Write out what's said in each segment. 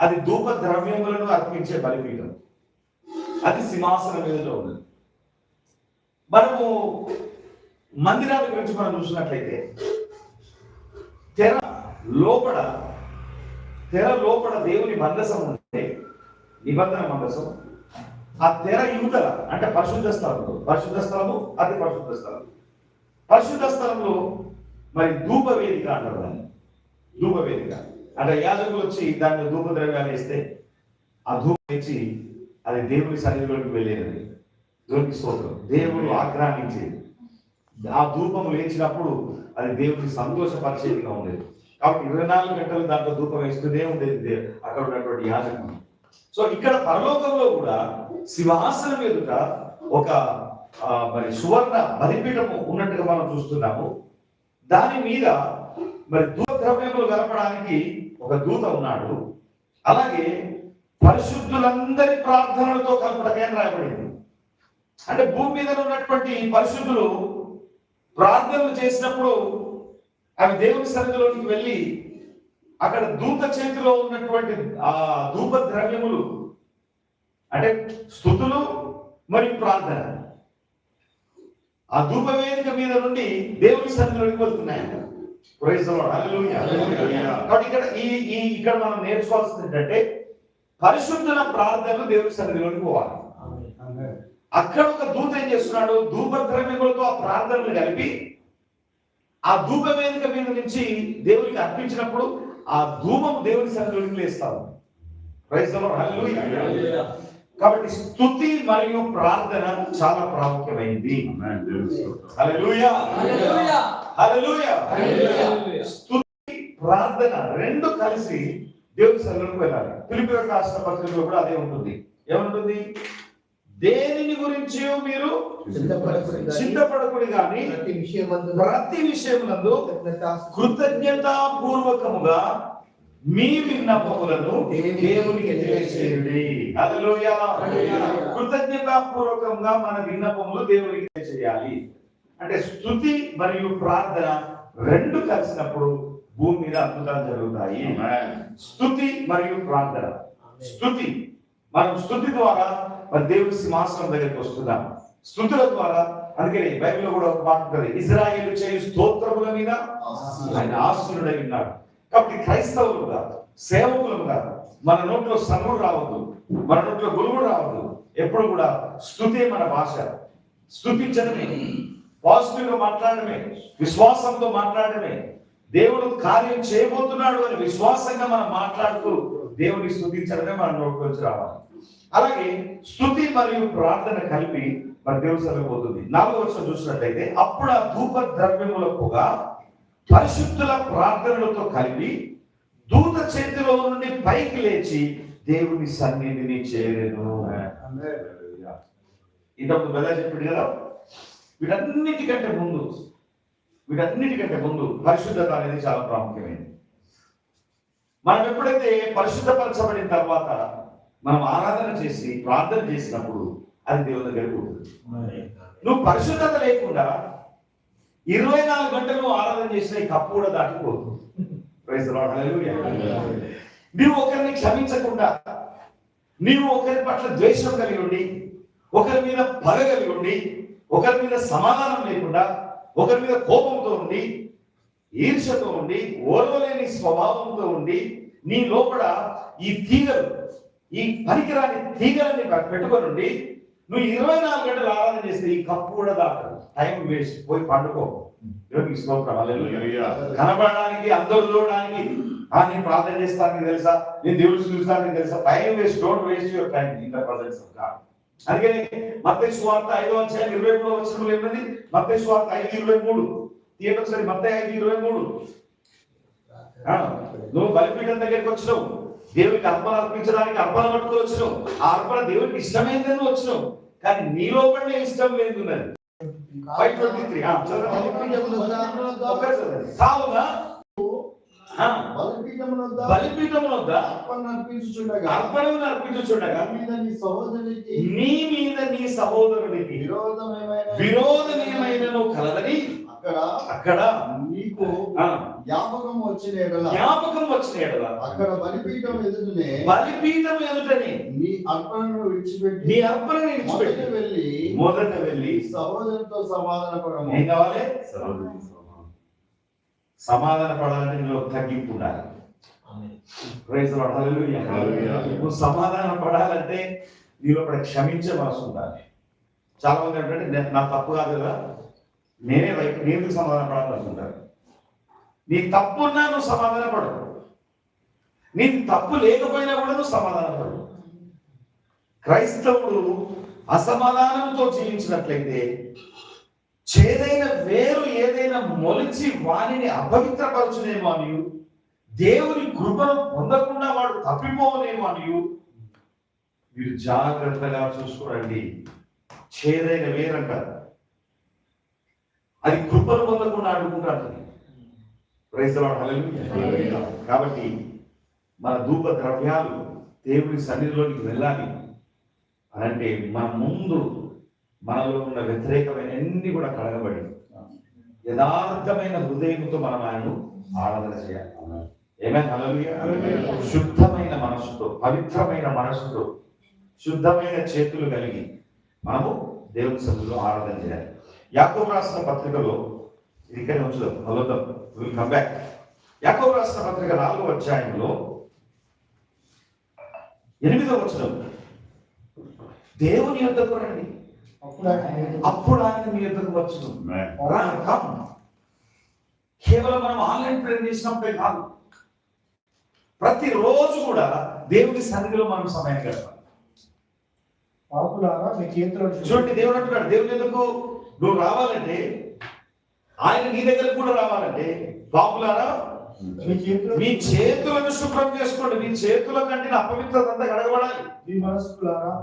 అది ధూప ద్రవ్యములను అర్పించే బలిపీఠం. అది సింహాసనం మీదలో ఉన్నది. మనము మందిరాల గురించి మనం చూసినట్లయితే తెర లోపల తెర లోపల దేవుని మందసం ఉంటే నిబంధన మందసం ఆ తెర యువతల అంటే పరిశుద్ధ స్థలంలో పరిశుద్ధ స్థలము అది పరిశుద్ధ స్థలం. పరిశుద్ధ స్థలంలో మరి ధూప వేదిక అంటారు దాన్ని. ధూప వేదిక అంటే యాజకులు వచ్చి దాన్ని ధూప ఇస్తే ఆ ధూపం ఇచ్చి అది దేవుని సన్నిధిలోకి వెళ్ళేది దేవునికి స్తోత్రం. దేవుడు ఆగ్రహించేది ఆ ధూపం లేచినప్పుడు అది దేవుడిని సంతోషపరిచేదిగా ఉండేది. కాబట్టి ఇరవై నాలుగు గంటలు దాంట్లో ధూపం వేస్తూనే ఉండేది అక్కడ ఉన్నటువంటి యాజకుడు సో ఇక్కడ పరలోకంలో కూడా శివాసనం ఎదుట ఒక మరి సువర్ణ బలిపీఠము ఉన్నట్టుగా మనం చూస్తున్నాము. దాని మీద మరి దూత ద్రవ్యములు కలపడానికి ఒక దూత ఉన్నాడు. అలాగే పరిశుద్ధులందరి ప్రార్థనలతో కలపడమే రాయబడింది. అంటే భూమి మీద ఉన్నటువంటి పరిశుద్ధులు ప్రార్థనలు చేసినప్పుడు అవి దేవుని సన్నిధిలోకి వెళ్ళి అక్కడ దూత చేతిలో ఉన్నటువంటి ఆ ధూప ద్రవ్యములు అంటే స్థుతులు మరియు ప్రార్థన. ఆ ధూప వేదిక మీద నుండి దేవుని సన్నిధిలోకి వెళ్తున్నాయంట కాబట్టి ఇక్కడ ఈ ఈ ఇక్కడ మనం నేర్చుకోవాల్సింది ఏంటంటే పరిశుద్ధుల ప్రార్థనలు దేవుని సన్నిధిలోకి పోవాలి. అక్కడ ఒక దూత ఏం చేస్తున్నాడు? ధూప ద్రవ్యములతో ఆ ప్రార్థనలు కలిపి ఆ ధూప వేదిక మీద నుంచి దేవునికి అర్పించినప్పుడు ఆ ధూపం దేవుని సన్నిధిలోకి లేస్తాము. కాబట్టి స్తుతి మరియు ప్రార్థన చాలా ప్రాముఖ్యమైంది స్తుతి ప్రార్థన రెండు కలిసి దేవుని సన్నిధిలోకి వెళ్ళాలి. పిలిపి రాష్ట్ర పత్రికలో కూడా అదే ఉంటుంది. ఏముంటుంది? దేనిని గురించి మీరు చింతపడకుడి గాని ప్రతి విషయమునందు కృతజ్ఞతాస్తు- కృతజ్ఞతాపూర్వకముగా మీ విన్నపములను దేవునికి తెలియచేయుడి. హల్లెలూయా హల్లెలూయా. కృతజ్ఞతాపూర్వకంగా మన విన్నపములు దేవునికి తెలియచేయాలి. అంటే స్తుతి మరియు ప్రార్థన రెండు కలిసినప్పుడు భూమి మీద అద్భుతాలు జరుగుతాయి. స్తుతి మరియు ప్రార్థన. స్తుతి మనం స్తుతి ద్వారా మన దేవుని సింహాసనం దగ్గరికి వస్తున్నాం. స్తుతుల ద్వారా అందుకని బైబిల్లో కూడా ఒక మాట ఉంటుంది. ఇజ్రాయేల్ చేయు స్తోత్రముల మీద ఆయన ఆస్తుడై ఉన్నాడు. కాబట్టి క్రైస్తవులుగా సేవకులుగా మన నోట్లో సనుడు రావద్దు మన నోట్లో గురువుడు రావద్దు. ఎప్పుడు కూడా స్తుతే మన భాష. స్తుతించడమే పాజిటివ్గా మాట్లాడడమే విశ్వాసంతో మాట్లాడడమే. దేవుడు కార్యం చేయబోతున్నాడు అని విశ్వాసంగా మనం మాట్లాడుతూ దేవుని స్తుతించడమే మన నోట్లోంచి రావాలి. అలాగే స్తుతి మరియు ప్రార్థన కలిపి మన దేవుడు సరిపోతుంది నాలుగో వచ్చిన చూసినట్లయితే అప్పుడు ఆ ధూప ద్రవ్యములకుగా పరిశుద్ధుల ప్రార్థనలతో కలిపి దూత చేతిలో నుండి పైకి లేచి దేవుని సన్నిధిని చేరేను. ఇంతకు బెల్ల చెప్పింది కదా వీటన్నిటికంటే ముందు వీటన్నిటికంటే ముందు పరిశుద్ధత అనేది చాలా ప్రాముఖ్యమైనది. మనం ఎప్పుడైతే పరిశుద్ధపరచబడిన తర్వాత మనం ఆరాధన చేసి ప్రార్థన చేసినప్పుడు అది దేవుని దగ్గరికి ఉంటుంది నువ్వు పరిశుద్ధత లేకుండా ఇరవై నాలుగు గంటలు ఆరాధన చేసిన ఈ కప్పు కూడా దాటిపోదు నీవు ఒకరిని క్షమించకుండా నీవు ఒకరి పట్ల ద్వేషం కలిగి ఉండి ఒకరి మీద పగ కలిగి ఉండి ఒకరి మీద సమాధానం లేకుండా ఒకరి మీద కోపంతో ఉండి ఈర్ష్యతో ఉండి ఓర్వలేని స్వభావంతో ఉండి నీ లోపల ఈ తీగలు ఈ పనికిరాని తీగలని పెట్టుకొని ఉండి నువ్వు ఇరవై నాలుగు గంటలు ఆరాధన చేస్తే ఈ కప్పు కూడా దాటదు. టైం వేస్ట్ పోయి పండుకో. కనబడడానికి అందరూ చూడడానికి ఆ నేను ప్రార్థన చేస్తాను తెలుసా? నేను దేవుడు చూస్తాను నీకు తెలుసా? Time waste don't waste your time in the presence of God అందుకని మత్తయి సువార్త ఐదో అధ్యాయం ఇరవై మూడో వచనంలో ఏమన్నది మత్తయి సువార్త ఐదు ఇరవై మూడు. తీయండి ఒకసారి మత్తయి ఐదు ఇరవై మూడు. నువ్వు బలిపీఠం దగ్గరికి వచ్చినావు. దేవునికి అర్పణ అర్పించడానికి అర్పణ పట్టుకొని వచ్చినావు. ఆ అర్పణ దేవునికి ఇష్టమైందని వచ్చినావు. కానీ నీ లోపలనే ఇష్టం లేదు ఉన్నది. ఫైవ్ ట్వంటీ త్రీ కావున ఆ, బలిపీఠమున వద్ద బలిపీఠం వద్ద అర్పణ అర్పించుచుండగా. అర్పణను అర్పించుచుండగా మీద నీ సహోదరునికి నీ మీద నీ సహోదరునికి విరోధమేమైనా విరోధమేమైనను కలదని అక్కడ అక్కడ నీకు జ్ఞాపకం వచ్చిన ఎడల జ్ఞాపకం వచ్చిన ఎడల అక్కడ బలిపీఠం ఎదుటనే బలిపీఠం ఎదుటని నీ అర్పణను విడిచిపెట్టి నీ అర్పణ మొదట విడిచిపెట్టి వెళ్ళి మొదట వెళ్ళి సహోదరుతో సమాధాన పడము ఏం కావాలి? సమాధాన పడాలంటే నీలో తగ్గింపు ఉండాలి. నువ్వు సమాధానం పడాలంటే నీలో కూడా క్షమించే మనసు ఉండాలి. చాలా మంది ఏంటంటే "నే- నా తప్పు కాదు కదా. నేనే రైట్ నేను సమాధానం పడాలనుకుంటారు నీ తప్పు ఉన్నా నువ్వు సమాధాన పడు. నీకు తప్పు లేకపోయినా కూడా నువ్వు సమాధాన పడు. క్రైస్తవుడు అసమాధానంతో జీవించినట్లయితే చేదైన వేరు ఏదైనా మొలిచి వానిని అపవిత్రపరచునేమో అని దేవుని కృపను పొందకుండా వాడు తప్పిపోవనేమో అని మీరు జాగ్రత్తగా చూసుకోండి చేదైన వేరంటారు. అది కృపను పొందకుండా అడ్డుకుంటారు కాబట్టి మన ధూప ద్రవ్యాలు దేవుని సన్నిధిలోనికి వెళ్ళాలి అని అంటే మన ముందు మనలో ఉన్న వ్యతిరేకమైన అన్ని కూడా కడగబడి యథార్థమైన హృదయంతో మనం ఆయనను ఆరాధన చేయాలి. ఏమైనా. శుద్ధమైన మనసుతో పవిత్రమైన మనసుతో శుద్ధమైన చేతులు కలిగి మనము దేవుని సన్నిధిలో ఆరాధన చేయాలి. యాకోబు రాసిన పత్రికలో ఇది ఇక్కడ ఉంచుదాం విల్ కమ్ బ్యాక్ రాసిన పత్రిక నాలుగో అధ్యాయంలో ఎనిమిదో వచనం. దేవుని యొద్దకు రండి. అప్పుడు ఆయన అప్పుడు ఆయన మీ వచ్చును. రా, come. కేవలం మనం ఆన్లైన్ ప్రేర్ చేసినప్పుడే కాదు. ప్రతిరోజు కూడా దేవుని సన్నిధిలో మనం సమయం గడపాలి. పాపులారా మీ చేతిలో చూడండి దేవుడు అంటున్నాడు దేవుని ఎందుకు నువ్వు రావాలంటే ఆయన నీ దగ్గరకు కూడా రావాలంటే పాపులారా మీ చేతిలో మీ చేతులను శుభ్రం చేసుకోండి. మీ చేతుల కంటే అపవిత్రత అంతా కడగబడాలి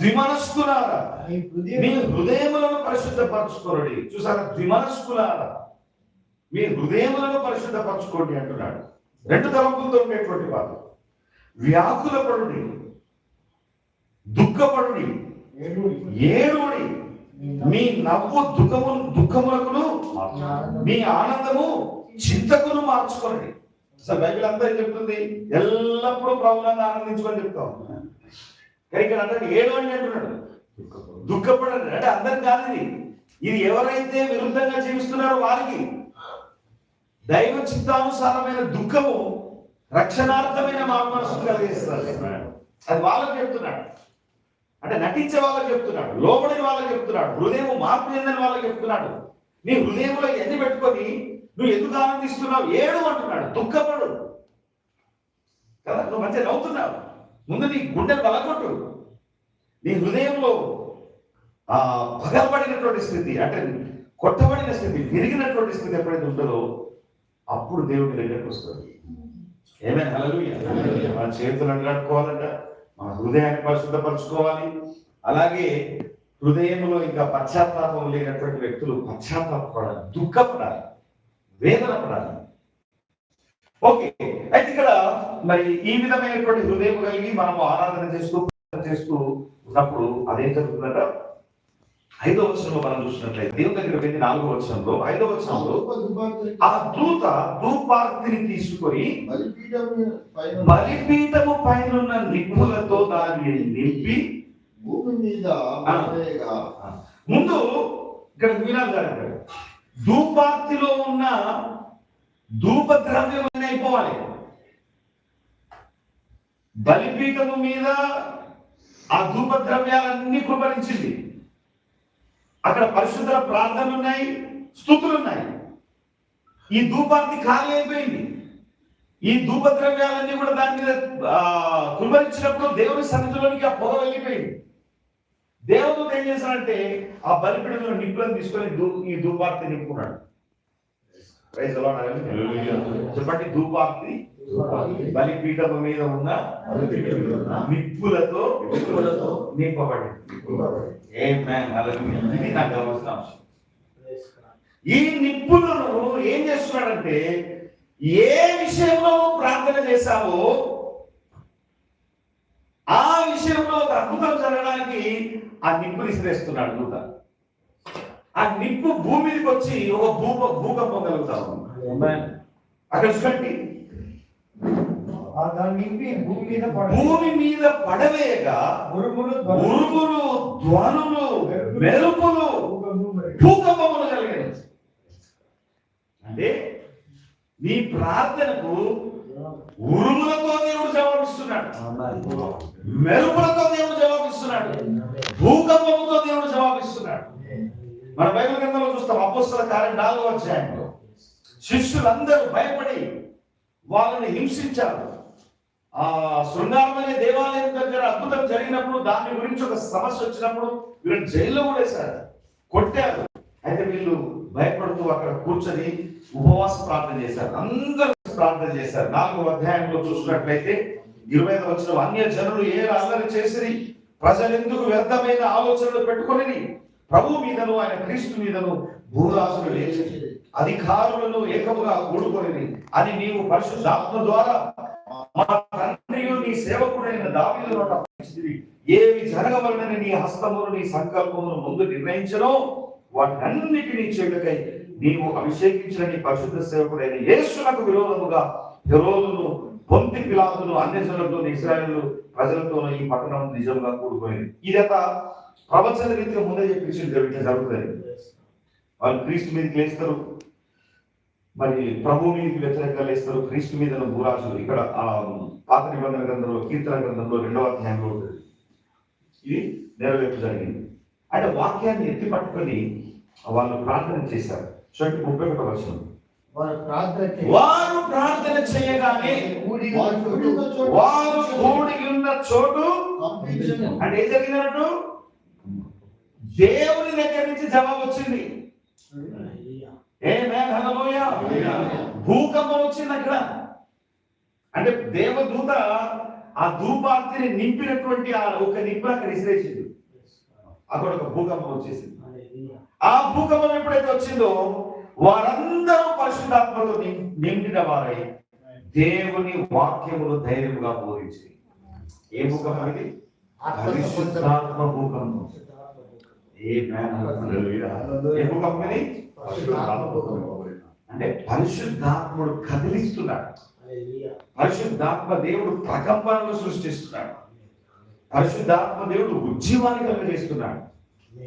ద్విమనస్కులారా. మీ మీ హృదయం హృదయములను పరిశుద్ధపరచుకోండి. చూసారా? ద్విమనస్కులారా. మీ హృదయములను పరిశుద్ధపరచుకోండి అంటున్నాడు. రెండు తలంపులతో ఉండేటువంటి వారు వ్యాకుల పడుడి దుఃఖపడుడి. ఏడుడి. మీ నవ్వు దుఃఖము దుఃఖములకును మీ ఆనందము చింతకును మార్చుకోండి అసలు బైబిల్ అంతా ఏం చెప్తుంది ఎల్లప్పుడూ ప్రభులను ఆనందించుకొని చెప్తాం. కానీ ఇక్కడ అంటే ఏడు అని అంటున్నాడు. దుఃఖపడండి అంటే అందరికి కాదు ఇది. ఇది ఎవరైతే విరుద్ధంగా జీవిస్తున్నారో వారికి దైవ చిత్తానుసారమైన దుఃఖము రక్షణార్థమైన మా మనసు కలిగిస్తుంది. అది వాళ్ళకి చెప్తున్నాడు. అంటే నటించే వాళ్ళకి చెప్తున్నాడు. లోబడిన వాళ్ళకి చెప్తున్నాడు. హృదయం మార్పు చెందని వాళ్ళకి చెప్తున్నాడు. నీ హృదయంలో ఎన్ని పెట్టుకొని నువ్వు ఎందుకు ఆనందిస్తున్నావు ఏడు అంటున్నాడు. దుఃఖపడు. కదా? నువ్వు మంచిగా నవ్వుతున్నావు. ముందు నీ గుండెలు బలకొట్టు నీ హృదయంలో ఆ పగలబడినటువంటి స్థితి అంటే కొట్టబడిన స్థితి విరిగినటువంటి స్థితి ఎప్పుడైతే ఉంటుందో అప్పుడు దేవుడి దగ్గరకు వస్తుంది. ఏమైనా హల్లెలూయా మన చేతులను కట్టుకోవాలంట మన హృదయాన్ని పరిశుద్ధపరచుకోవాలి. అలాగే హృదయంలో ఇంకా పశ్చాత్తాపం లేనటువంటి వ్యక్తులు పశ్చాత్తాపడాలి దుఃఖపడాలి. వేదన పడాలి. ఓకే అయితే ఇక్కడ మరి ఈ విధమైనటువంటి హృదయం కలిగి మనం ఆరాధన చేస్తూ చేస్తూ ఉన్నప్పుడు అదేం జరుగుతుందంట. ఐదో వచనంలో మనం చూసినట్లయితే దేవుని దగ్గర వెళ్ళి నాలుగో వచనంలో ఐదో వచనంలో ఆ దూత ధూపార్తిని తీసుకొని బలిపీఠం పైన బలిపీఠము పైనున్న నిప్పులతో దాన్ని నింపి భూమి మీద ముందు ఇక్కడ వినాలి ధూపార్తిలో ఉన్న ధూప ద్రవ్యం అయిపోవాలి. బలిపీఠము మీద ఆ ధూప ద్రవ్యాలన్నీ కృపరించింది అక్కడ పరిశుద్ధ ప్రార్థనలు ఉన్నాయి స్థుతులు ఉన్నాయి. ఈ ధూపార్తి ఖాళీ అయిపోయింది. ఈ ధూప ద్రవ్యాలన్నీ కూడా దాని మీద ఆ, కుమరించినప్పుడు దేవుని సన్నిధిలోనికి ఆ పొగ వెళ్ళిపోయింది. దేవుడు ఏం చేశాడంటే ఆ బలిపీఠంలో నిప్పులను తీసుకొని ఈ ధూపార్తి నింపుకున్నాడు. చెప్పండి ధూపార్తి బలిపీఠము మీద ఉన్న నిప్పులతో నిప్పులతో. Hallelujah. ఇది నాకు అంశం ఈ నిప్పులను ఏం చేస్తున్నాడంటే ఏ విషయంలో ప్రార్థన చేశావో ఆ విషయంలో ఒక అద్భుతం జరగడానికి ఆ నిప్పులు ఇసిరేస్తున్నాడు దూత. ఆ నిప్పు భూమి మీదకి వచ్చి ఒక భూ భూకంపం కలుగుతాం అక్కడ చూడండి. భూమి మీద పడ భూమి మీద పడవేయగా ఉరుములు ధ్వనులు మెరుపులు భూకంపం మరి. భూకంపములు కలిగాయి. అంటే నీ ప్రార్థనకు ఉరుములతో దేవుడు జవాబిస్తున్నాడు. మెరుపులతో దేవుడు జవాబిస్తున్నాడు. భూకంపముతో దేవుడు జవాబిస్తున్నాడు. మన బైబిల్ గ్రంథంలో చూస్తాం అపోస్తల కార్యం నాలుగో అధ్యాయంలో. శిష్యులందరూ భయపడి వాళ్ళని హింసించారు. ఆ శృంగారం అనే దేవాలయం దగ్గర అద్భుతం జరిగినప్పుడు దాని గురించి ఒక సమస్య వచ్చినప్పుడు వీళ్ళు జైల్లో కూడా వేశారు కొట్టారు. అయితే వీళ్ళు భయపడుతూ అక్కడ కూర్చొని ఉపవాస ప్రార్థన చేశారు. అందరూ ప్రార్థన చేశారు. నాలుగో అధ్యాయంలో చూసినట్లయితే ఇరవై ఐదు వచ్చిన అన్య జనులు ఏ అల్లరి చేసిరి? ప్రజలెందుకు వ్యర్థమైన ఆలోచనలు పెట్టుకొని ప్రభు మీదను ఆయన క్రీస్తు మీదను భూరాజులు లేచి అధికారులను ఏకముగా కూడుకొని అని నీవు పరిశుద్ధాత్మ ద్వారా మా తండ్రి నీ సేవకుడైన దావీదు ఏవి జరగవలనని నీ హస్తమును నీ సంకల్పమును ముందు నిర్ణయించను? వాటన్నిటినీ చెడుకై నీవు అభిషేకించిన నీ పరిశుద్ధ సేవకుడైన యేసునకు విరోధముగా హెరోదును పొంతి పిలాతును అన్యజనులతో ఇస్రాయేలు ప్రజలతో ఈ పట్టణం నిజంగా కూడుకోయింది ఇదంత ప్రవచన రీతిగా ముందే చెప్పించింది జరుగుతుంది జరుగుతుంది. వాళ్ళు క్రీస్తు మీదకి లేస్తారు. మరి ప్రభు మీదకి వ్యతిరేకంగా లేస్తారు. క్రీస్తు మీద భూరాజులు. ఇక్కడ పాత నిబంధన గ్రంథంలో కీర్తన గ్రంథంలో రెండవ అధ్యాయంలో ఉంటుంది. ఇది నెరవేర్పు జరిగింది. అంటే వాక్యాన్ని ఎత్తి పట్టుకొని వాళ్ళు ప్రార్థన చేశారు. చూడండి ముప్పై ఒకటి వచ్చిన వారు ప్రార్థన చేయ- వారు ప్రార్థన చేయగానే వారు కూడి ఉన్న చోటు. అంటే ఏం జరిగినట్టు దేవుని దగ్గర నుంచి జవాబు వచ్చింది. ఏ హల్లెలూయా? భూకంపం వచ్చింది అక్కడ. అంటే దేవదూత ఆ ధూపార్తిని నింపినటువంటి ఆ ఒక నిప్పు అక్కడ ఇసిరేసింది అక్కడ ఒక భూకంపం వచ్చేసింది. ఆ భూకంపం ఎప్పుడైతే వచ్చిందో వారందరూ పరిశుద్ధాత్మలు నిండిన వారై దేవుని వాక్యములు ధైర్యంగా బోధించి. ఏ భూకంపం ఇది? పరిశుద్ధాత్మ భూకంపం. ఏ భూకంపం ఇది? అంటే పరిశుద్ధాత్ముడు కదిలిస్తున్నాడు. పరిశుద్ధాత్మ దేవుడు ప్రకంపనలు సృష్టిస్తున్నాడు. పరిశుద్ధాత్మ దేవుడు ఉద్యమాన్ని కలిగజేస్తున్నాడు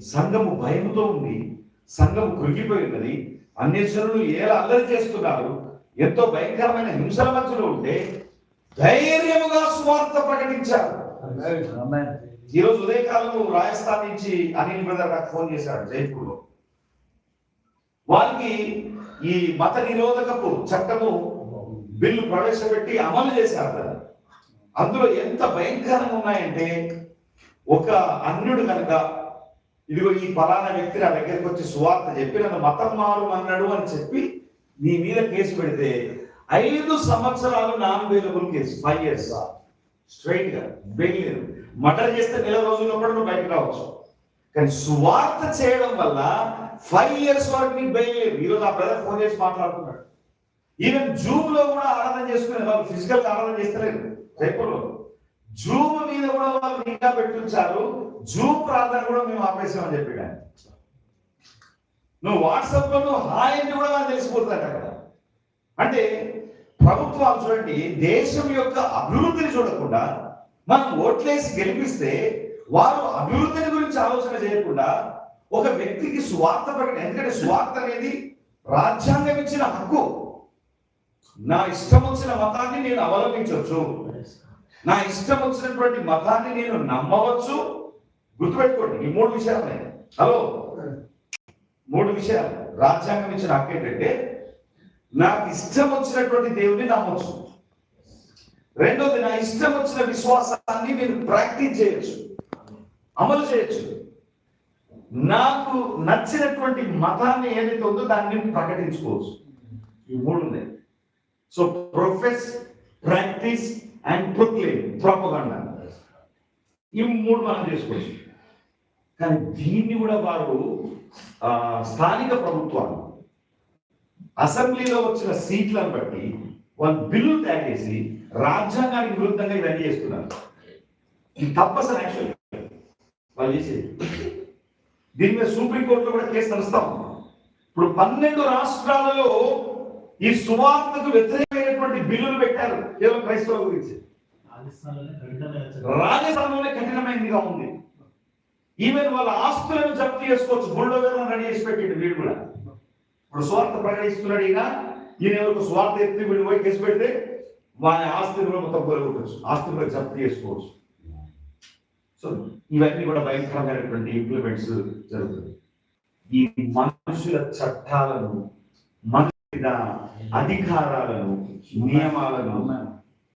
సంఘము భయముతో ఉంది సంఘము కృంగిపోయి ఉన్నది. ఏలా అల్లరి చేస్తున్నారు ఎంతో భయంకరమైన హింసల మధ్యలో ఉంటే ధైర్యముగా స్వార్థ ప్రకటించారు. ఈ రోజు ఉదయకాలం రాజస్థాన్ నుంచి అనిల్ బ్రదర్ నాకు ఫోన్ చేశాడు జైపూర్లో వారికి ఈ మత నిరోధకపు చట్టము బిల్లు ప్రవేశపెట్టి అమలు చేశారు దాన్ని. అందులో ఎంత భయంకరంగా ఉన్నాయంటే ఒక అన్యుడు కనుక ఇదిగో ఈ ఫలానా వ్యక్తి నా దగ్గరికి వచ్చి సువార్త చెప్పి నన్ను మతం మారు అన్నాడు అని చెప్పి నీ మీద కేసు పెడితే ఐదు సంవత్సరాలు non available case five years స్ట్రైట్గా బెయిల్ మటర్ చేస్తే నెల రోజుల్లో కూడా నువ్వు బయటకు రావచ్చు. కానీ సువార్త చేయడం వల్ల ఫైవ్ ఇయర్స్ వరకు నీకు బెయిల్ లేదు. ఈరోజు ఆ బ్రదర్ ఫోన్ చేసి మాట్లాడుతున్నాడు. ఈవెన్ జూమ్లో కూడా ఆరాధన చేసుకునే వాళ్ళు ఫిజికల్ ఆరాధన చేస్తలేదు. జైపూర్లో. జూమ్ మీద కూడా వాళ్ళు ఇంకా పెట్టించారు. జూమ్ ప్రార్థన కూడా మేము ఆపేసామని చెప్పి నువ్వు వాట్సాప్లో నువ్వు హాయ్ అని కూడా వాళ్ళు తెలిసిపోతుంది అక్కడ. అంటే ప్రభుత్వాలు చూడండి దేశం యొక్క అభివృద్ధిని చూడకుండా మనం ఓట్లేసి గెలిపిస్తే వారు అభివృద్ధిని గురించి ఆలోచన చేయకుండా ఒక వ్యక్తికి స్వార్థ ప్రకటన ఎందుకంటే స్వార్థ అనేది రాజ్యాంగం ఇచ్చిన హక్కు. నా ఇష్టం వచ్చిన మతాన్ని నేను అవలంబించవచ్చు. నా ఇష్టం వచ్చినటువంటి మతాన్ని నేను నమ్మవచ్చు. గుర్తుపెట్టుకోండి ఈ మూడు విషయాలు హలో? మూడు విషయాలు. రాజ్యాంగం ఇచ్చిన హక్కు ఏంటంటే నాకు ఇష్టం వచ్చినటువంటి దేవుని నమ్మొచ్చు. రెండోది నా ఇష్టం వచ్చిన విశ్వాసాన్ని నేను ప్రాక్టీస్ చేయొచ్చు. అమలు చేయొచ్చు. నాకు నచ్చినటువంటి మతాన్ని ఏదైతే ఉందో దాన్ని ప్రకటించుకోవచ్చు. ఈ మూడు ఉన్నాయి. So profess practice and proclaim propaganda ఈ మూడు మనం చేసుకోవచ్చు. కానీ దీన్ని కూడా వారు స్థానిక ప్రభుత్వాలు అసెంబ్లీలో వచ్చిన సీట్లను బట్టి వాళ్ళు బిల్లు తయారు చేసి రాజ్యాంగానికి విరుద్ధంగా ఇవన్నీ చేస్తున్నారు. ఇది తప్పసరి యాక్చువల్. వాళ్ళు చేసేది. దీని మీద సుప్రీంకోర్టులో కూడా కేసు నడుస్తాం. ఇప్పుడు పన్నెండు రాష్ట్రాలలో ఈ సువార్తకు వ్యతిరేకమైనటువంటి బిల్లులు పెట్టారు కేవలం క్రైస్తవుల గురించి. రాజస్థాన్లోనే కఠినమైనదిగా ఉంది. ఈవెన్ వాళ్ళ ఆస్తులను జప్తు చేసుకోవచ్చు. వేరే రెడీ చేసి పెట్టిండు వీడు కూడా. ఇప్పుడు స్వార్థ ప్రకటిస్తున్నాడు ఈయన. ఈయన ఎవరికి స్వార్థ ఎత్తి వీడు పోయి కేసు పెడితే వారి ఆస్తిని కూడా మొత్తం కోరుకోవచ్చు ఆస్తిని కూడా జప్తు చేసుకోవచ్చు. సో ఇవన్నీ కూడా భయంకరమైనటువంటి ఇంప్లిమెంట్స్ జరుగుతుంది ఈ మనుషుల చట్టాలను మనుషుల అధికారాలను నియమాలను